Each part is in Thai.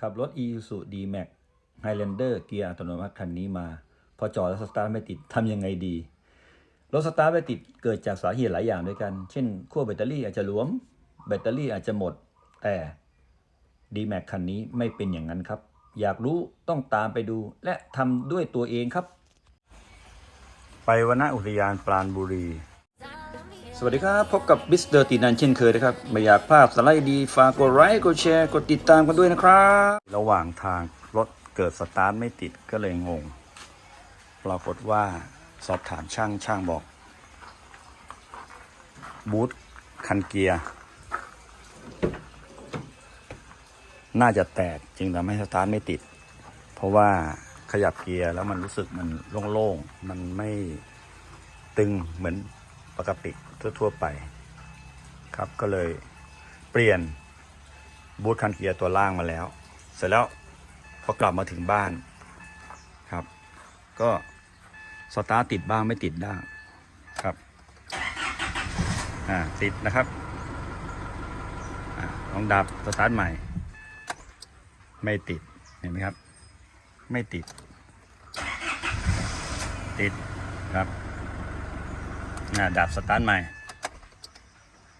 ขับรถ Isuzu D-Max Highlander เกียร์อัตโนมัติคันนี้มา พอจอดแล้วสตาร์ทไม่ติดทำยังไงดี รถสตาร์ทไม่ติดเกิดจากสาเหตุหลายอย่างด้วยกัน เช่นขั้วแบตเตอรี่อาจจะหลวม แบตเตอรี่อาจจะหมด แต่ D-Max คันนี้ไม่เป็นอย่างนั้นครับ อยากรู้ต้องตามไปดู และทำด้วยตัวเองครับ ไปวนอุทยานปราณบุรี สวัสดีครับ พบกับบิสเดอร์ตีนันเช่นเคยนะครับ ไม่อยากพลาดสไลด์ดี ฝากกดไลค์กดแชร์กดติดตามกันด้วยนะครับ ระหว่างทางรถเกิดสตาร์ทไม่ติดก็เลยงง ปรากฏว่าสอบถามช่างช่างบอก บูทคันเกียร์ น่าจะแตกจึงทำให้สตาร์ทไม่ติด เพราะว่าขยับเกียร์แล้วมันรู้สึกมันโล่งๆ มันไม่ตึงเหมือนปกติ ทั่ว ๆ ไปครับก็เลยเปลี่ยนบูทคันเกียร์ตัวล่างมาแล้ว เสร็จแล้วพอกลับมาถึงบ้านครับ ก็สตาร์ติดบ้างไม่ติดบ้างครับอ่าติดนะครับอลองดับสตาร์ทใหม่ ไม่ติดเห็นไหมครับ ไม่ติด ติดครับ ดับสตาร์ทใหม่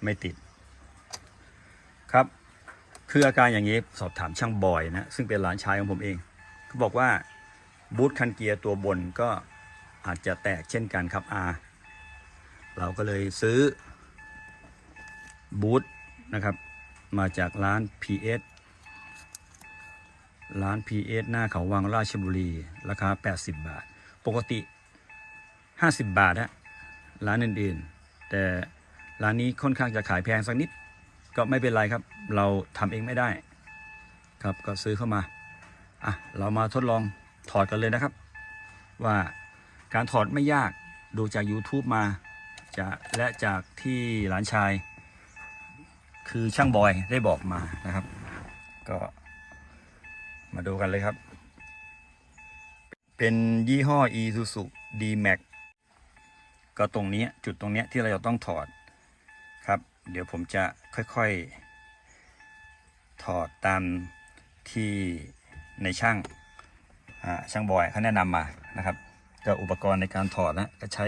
ไม่ติด ครับ คืออาการอย่างนี้สอบถามช่างบอยนะ ซึ่งเป็นหลานชายของผมเองเขาบอกว่าบูทคันเกียร์ตัวบนก็อาจจะแตกเช่นกันครับอาเราก็เลยซื้อบูทนะครับ มาจากร้าน PS ร้าน PS หน้าเขาวังราชบุรี ราคา 80 บาท ปกติ 50 บาทฮะ ร้านอื่นๆ แต่ร้านนี้ค่อนข้างจะขายแพงสักนิด ก็ไม่เป็นไรครับ เราทำเองไม่ได้ ครับก็ซื้อเข้ามาอะเรามาทดลองถอดกันเลยนะครับ ว่าการถอดไม่ยากดูจาก YouTube มาจะและจากที่หลานชาย คือช่างบอยได้บอกมานะครับ ก็มาดูกันเลยครับ เป็นยี่ห้อ Isuzu D-Max ก็ตรงนี้จุดตรงนี้ที่เราจะต้องถอดครับ เดี๋ยวผมจะค่อยๆ ถอดตามที่ในช่างช่างบอยเขาแนะนำมานะครับ ก็อุปกรณ์ในการถอดนะก็ใช้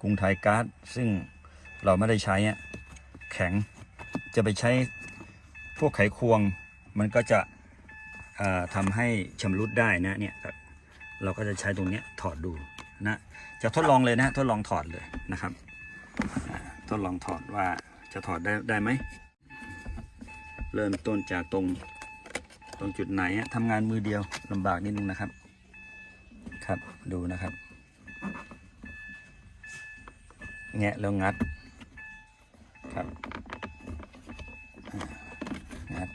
กรุงไทยการ์ดซึ่งเราไม่ได้ใช้แข็งจะไปใช้พวกไขควงมันก็จะทำให้ชำรุดได้นะเนี่ย เราก็จะใช้ตรงนี้ถอดดูนะจะทดลองเลยนะทดลองถอดเลยนะครับทดลองถอดว่าจะถอดได้ได้ไหมเริ่มต้นจากตรงตรงจุดไหนทำงานมือเดียวลำบากนิดนึงนะครับ ครับดูนะครับแงะแล้วงัดครับงัด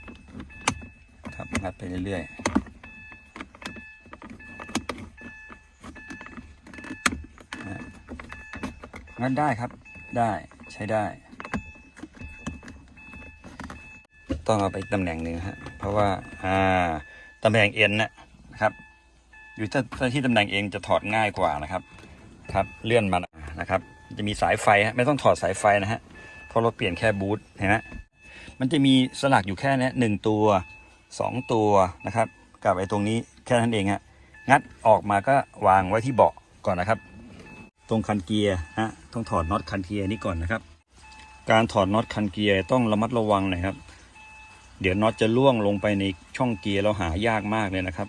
ครับงัดไปเรื่อยๆนะ งัดได้ครับ ได้ใช้ได้ ต้องเอาไปตำแหน่งหนึ่งฮะ เพราะว่าอ่าตำแหน่งเอ็นนะครับ อยู่ถ้าที่ตำแหน่งเองจะถอดง่ายกว่านะครับ ครับเลื่อนมันะครับ จะมีสายไฟฮะไม่ต้องถอดสายไฟนะฮะเพราะเราเปลี่ยนแค่บูทเห็นไหมมันจะมีสลักอยู่แค่เนี้ยหนึ่งตัวสองตัวนะครับ กับไอ้ตรงนี้แค่นั้นเองฮะงัดออกมาก็วางไว้ที่เบาะก่อนนะครับ ตรงคันเกียร์ฮะต้องถอดน็อตคันเกียร์นี้ก่อนนะครับ การถอดน็อตคันเกียร์ต้องระมัดระวังหน่อยครับ เดี๋ยวน็อตจะล่วงลงไปในช่องเกียร์เราหายากมากเลยนะครับ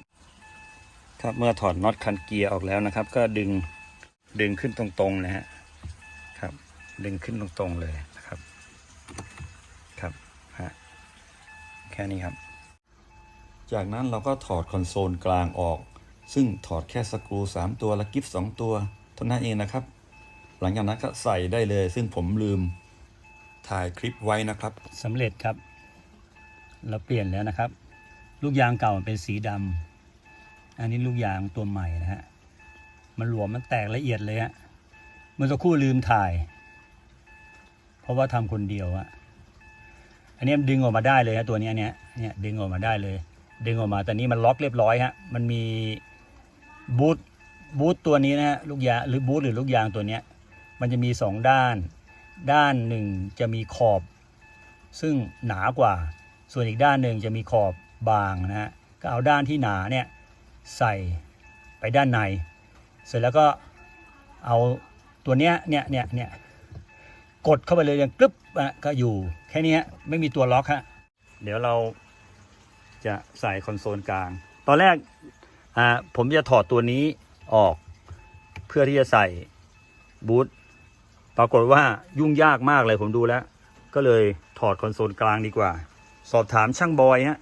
ครับเมื่อถอดน็อตคันเกียร์ออกแล้วนะครับ ก็ดึงดึงขึ้นตรงๆนะฮะครับ ดึงขึ้นตรงๆเลยนะครับ ครับฮะแค่นี้ครับ จากนั้นเราก็ถอดคอนโซลกลางออก ซึ่งถอดแค่สกรู3ตัวและกิฟต์2ตัว เท่านั้นเองนะครับ หลังจากนั้นก็ใส่ได้เลย ซึ่งผมลืมถ่ายคลิปไว้นะครับสำเร็จครับ เราเปลี่ยนแล้วนะครับ ลูกยางเก่าเป็นสีดำอันนี้ลูกยางตัวใหม่นะฮะมันหลวมมันแตกละเอียดเลยฮะเมื่อสักครู่ลืมถ่าย เพราะว่าทำคนเดียวอะอันนี้ดึงออกมาได้เลยฮะตัวนี้เนี่ยเนี่ยดึงออกมาได้เลย ดึงออกมาแต่นี้มันล็อกเรียบร้อยฮะมันมีบูท บูทตัวนี้นะฮะลูกยางหรือบูทหรือลูกยางตัวเนี้ยมันจะมีสองด้าน ด้านหนึ่งจะมีขอบ ซึ่งหนากว่า ส่วนอีกด้านหนึ่งจะมีขอบบางนะฮะก็เอาด้านที่หนาเนี่ยใส่ไปด้านใน เสร็จแล้วก็เอาตัวเนี้ยเนี่ยเนี่ยเนี่ยกดเข้าไปเลยอย่างกรึบอะก็อยู่แค่นี้ไม่มีตัวล็อกฮะเดี๋ยวเราจะใส่คอนโซลกลาง ตอนแรกอ่าผมจะถอดตัวนี้ ออก เพื่อที่จะใส่บูทปรากฏว่ายุ่งยากมากเลยผมดูแล้ว ก็เลยถอดคอนโซลกลางดีกว่า สอบถามช่างบอยฮะ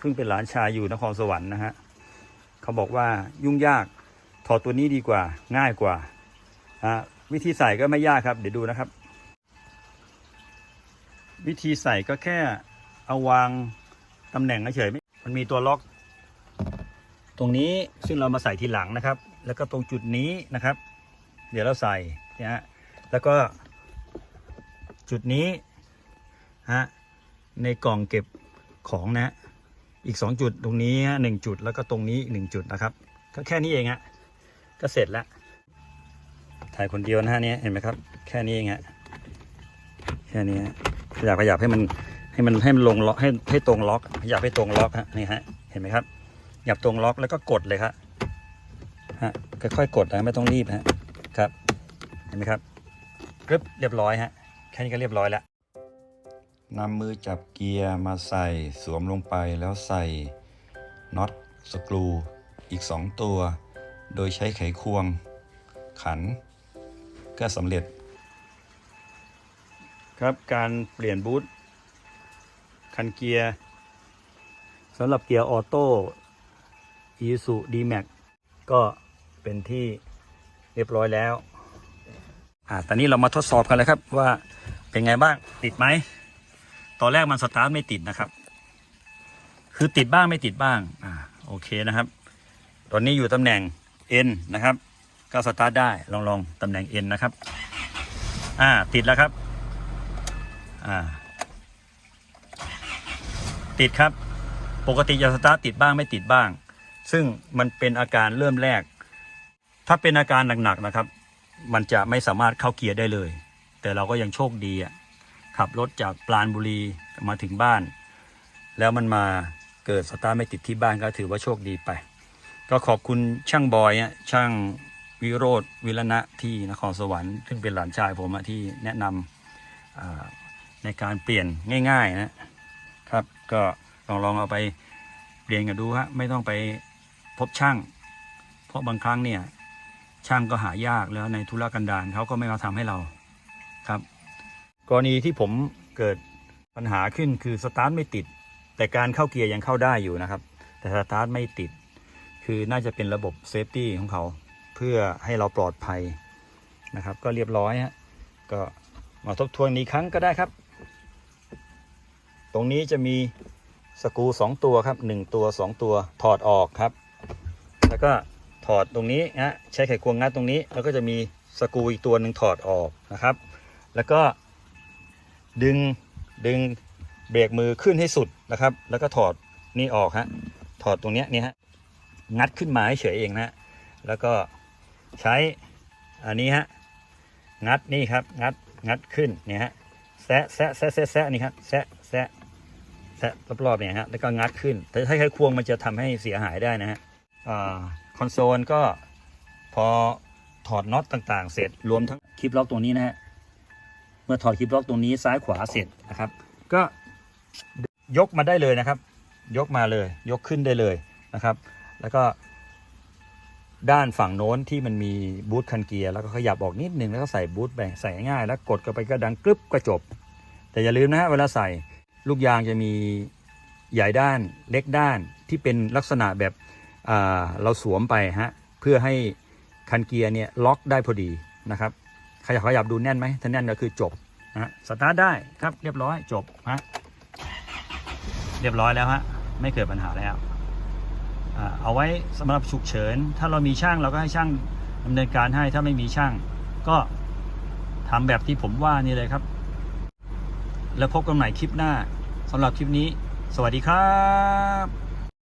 ซึ่งเป็นหลานชายอยู่นครสวรรค์นะฮะเขาบอกว่ายุ่งยากถอดตัวนี้ดีกว่าง่ายกว่าอ่าวิธีใส่ก็ไม่ยากครับ เดี๋ยวดูนะครับ วิธีใส่ก็แค่เอาวางตำแหน่งเฉยๆมันมีตัวล็อก ตรงนี้ซึ่งเรามาใส่ทีหลังนะครับ แล้วก็ตรงจุดนี้นะครับ เดี๋ยวเราใส่นะฮะแล้วก็จุดนี้ฮะในกล่องเก็บของนะฮะอีก 2 จุดตรงนี้หนึ่งจุดแล้วก็ตรงนี้อีกหนึ่งจุดนะครับ ก็แค่นี้เองฮะก็เสร็จแล้ว ถ่ายคนเดียวนะฮะเนี่ยเห็นไหมครับ แค่นี้เองฮะแค่นี้ขยับขยับให้มันให้มันให้มันลงล็อกให้ให้ตรงล็อกขยับให้ตรงล็อกฮะนี่ฮะเห็นไหมครับหยับตรงล็อกแล้วก็กดเลยครับ ฮะค่อยๆกดนะไม่ต้องรีบฮะครับเห็นไหมครับกรึบเรียบร้อยฮะแค่นี้ก็เรียบร้อยแล้วนำมือจับเกียร์มาใส่สวมลงไปแล้วใส่น็อตสกรูอีก 2 ตัว โดยใช้ไขควง ขัน ก็สำเร็จ ครับการเปลี่ยนบูทคันเกียร์สำหรับเกียร์ออโต้อีสุดีแม็กก็ เป็นที่เรียบร้อยแล้ว อ่าตอนนี้เรามาทดสอบกันเลยครับว่าเป็นไงบ้างติดไหม ตอนแรกมันสตาร์ทไม่ติดนะครับ คือติดบ้างไม่ติดบ้าง อ่าโอเคนะครับ ตอนนี้อยู่ตำแหน่ง N นะครับ ก็สตาร์ทได้ลองลองตำแหน่ง N นะครับ อ่าติดแล้วครับ อ่า ติดครับ ปกติจะสตาร์ทติดบ้างไม่ติดบ้าง ซึ่งมันเป็นอาการเริ่มแรก ถ้าเป็นอาการหนักๆนะครับ มันจะไม่สามารถเข้าเกียร์ได้เลย แต่เราก็ยังโชคดีอะขับรถจากปราณบุรีมาถึงบ้าน แล้วมันมาเกิดสตาร์ไม่ติดที่บ้านก็ถือว่าโชคดีไป ก็ขอบคุณช่างบอยอะช่างวิโรธวิรณะที่นครสวรรค์ซึ่งเป็นหลานชายผมอะที่แนะนำอ่าในการเปลี่ยนง่ายๆนะครับ ก็ลองลองเอาไปเปลี่ยนกันดูฮะไม่ต้องไปพบช่าง เพราะบางครั้งเนี่ย ช่างก็หายากแล้วในธุรกันดารเขาก็ไม่มาทำให้เราครับ กรณีที่ผมเกิดปัญหาขึ้นคือสตาร์ทไม่ติด แต่การเข้าเกียร์ยังเข้าได้อยู่นะครับ แต่สตาร์ทไม่ติด คือน่าจะเป็นระบบเซฟตี้ของเขาเพื่อให้เราปลอดภัยนะครับ ก็เรียบร้อยฮะก็มาทบทวนอีกครั้งก็ได้ครับ ตรงนี้จะมีสกรูสองตัวครับหนึ่งตัวสองตัวถอดออกครับ แล้วก็ ถอดตรงนี้นะใช้ไขควงงัดตรงนี้ แล้วก็จะมีสกรูอีกตัวหนึ่งถอดออกนะครับ แล้วก็ดึงดึงเบรกมือขึ้นให้สุดนะครับ แล้วก็ถอดนี่ออกฮะถอดตรงเนี้ยนี่ฮะงัดขึ้นมาเฉยเองนะแล้วก็ใช้อันนี้ฮะงัดนี่ครับงัดงัดขึ้นเนี่ยฮะแซะแซะแซะแซะแซนี่ครับแซะแซะแซะรอบๆเนี่ยฮะแล้วก็งัดขึ้น แต่ถ้าใช้ควงมันจะทำให้เสียหายได้นะฮะอ่า คอนโซลก็พอถอดน็อตต่างๆ เสร็จรวมทั้งคลิปล็อกตรงนี้นะฮะเมื่อถอดคลิปล็อกตรงนี้ซ้ายขวาเสร็จนะครับ ก็ยกมาได้เลยนะครับ ยกมาเลย ยกขึ้นได้เลยนะครับ แล้วก็ด้านฝั่งโน้นที่มันมีบูทคันเกียร์แล้วก็ขยับออกนิดนึงแล้วก็ใส่บูทไปใส่ง่าย แล้วกดเข้าไปก็ดังกรึบก็จบ แต่อย่าลืมนะฮะเวลาใส่ลูกยางจะมีใหญ่ด้านเล็กด้านที่เป็นลักษณะแบบ เราสวมไปฮะเพื่อให้คันเกียร์เนี่ยล็อกได้พอดีนะครับขยับขยับดูแน่นไหมถ้าแน่นก็คือจบนะสตาร์ทได้ครับเรียบร้อยจบฮะเรียบร้อยแล้วฮะไม่เกิดปัญหาแล้วอเอาไว้สำหรับฉุกเฉิน ถ้าเรามีช่างเราก็ให้ช่างดำเนินการให้ถ้าไม่มีช่าง ก็ทำแบบที่ผมว่านี่เลยครับ แล้วพบกันใหม่คลิปหน้าสำหรับคลิปนี้ สวัสดีครับ